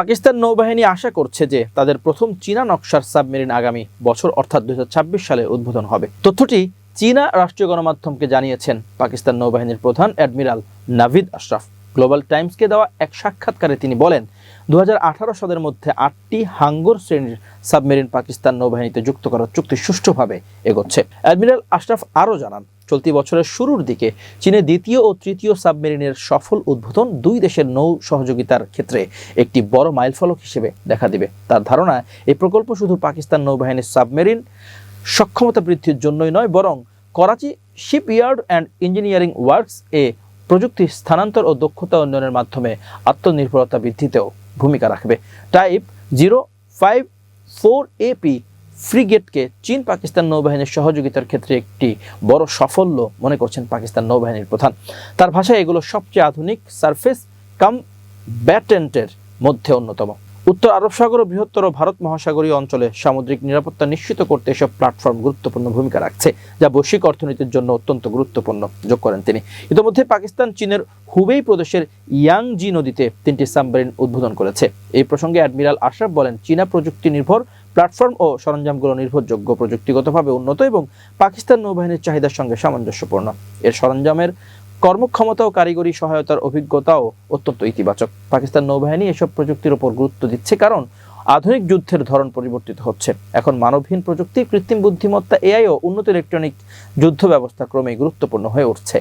পাকিস্তান নৌবাহিনী আশা করছে যে তাদের প্রথম চীনা নকশার সাবমেরিন আগামী বছর, অর্থাৎ দুই সালে উদ্বোধন হবে। তথ্যটি চীনা রাষ্ট্রীয় গণমাধ্যমকে জানিয়েছেন পাকিস্তান নৌবাহিনীর প্রধান অ্যাডমিরাল নাভিদ আশরাফ। গ্লোবাল টাইমসকে দেওয়া এক সাক্ষাৎকারে তিনি বলেন, দুই হাজার আঠারো সালের মধ্যে আটটি হাঙ্গর শ্রেণির সাবমেরিন পাকিস্তান নৌবাহিনীতে যুক্ত করার চুক্তি সুষ্ঠুভাবে এগোচ্ছে। অ্যাডমিরাল আশরাফ আরও জানান চলতি বছরের শুরুর দিকে চীনের দ্বিতীয় ও তৃতীয় সাবমেরিনের সফল উদ্বোধন দুই দেশের নৌ সহযোগিতার ক্ষেত্রে একটি বড় মাইলফলক হিসেবে দেখা দিবে। তার ধারণা, এই প্রকল্প শুধু পাকিস্তান নৌবাহিনীর সাবমেরিন সক্ষমতা বৃদ্ধির জন্যই নয়, বরং Karachi shipyard and engineering works এ প্রযুক্তি স্থানান্তর ও দক্ষতা উন্নয়নের মাধ্যমে আত্মনির্ভরতা বৃদ্ধিতেও ভূমিকা রাখবে। Type zero five four AP ফ্রিগেটকে চীন পাকিস্তান নৌবাহিনীর সহযোগিতার ক্ষেত্রে একটি বড় সাফল্য মনে করছেন পাকিস্তান নৌবাহিনীর প্রধান। তার ভাষায় এগুলো সবচেয়ে আধুনিক, সারফেস, কাম ব্যাটেন্টের মধ্যে অন্যতম। উত্তর আরব সাগর ও বৃহত্তর ভারত মহাসাগরীয় অঞ্চলে সামুদ্রিক নিরাপত্তা নিশ্চিত করতে এসব প্ল্যাটফর্ম গুরুত্বপূর্ণ ভূমিকা রাখছে, যা বৈশ্বিক অর্থনীতির জন্য অত্যন্ত গুরুত্বপূর্ণ, যোগ করেন তিনি। ইতিমধ্যে পাকিস্তান চীনের হুবেই প্রদেশের ইয়াংজি নদীতে তিনটি সাবমেরিন উদ্বোধন করেছে। এই প্রসঙ্গে অ্যাডমিরাল আশরাফ বলেন, চীনা প্রযুক্তি নির্ভর প্ল্যাটফর্ম ও সরঞ্জামগুলো নির্ভরযোগ্য, প্রযুক্তিগতভাবে উন্নত এবং পাকিস্তান নৌবাহিনীর চাহিদার সঙ্গে সামঞ্জস্যপূর্ণ। এর সরঞ্জামের কর্মক্ষমতা ও কারিগরি সহায়তার অভিজ্ঞতাও অত্যন্ত ইতিবাচক। পাকিস্তান নৌবাহিনী এসব প্রযুক্তির উপর গুরুত্ব দিচ্ছে কারণ আধুনিক যুদ্ধের ধরন পরিবর্তিত হচ্ছে। এখন মানবহীন প্রযুক্তি, কৃত্রিম বুদ্ধিমত্তা, এআই ও উন্নত ইলেকট্রনিক যুদ্ধ ব্যবস্থা ক্রমেই গুরুত্বপূর্ণ হয়ে উঠছে।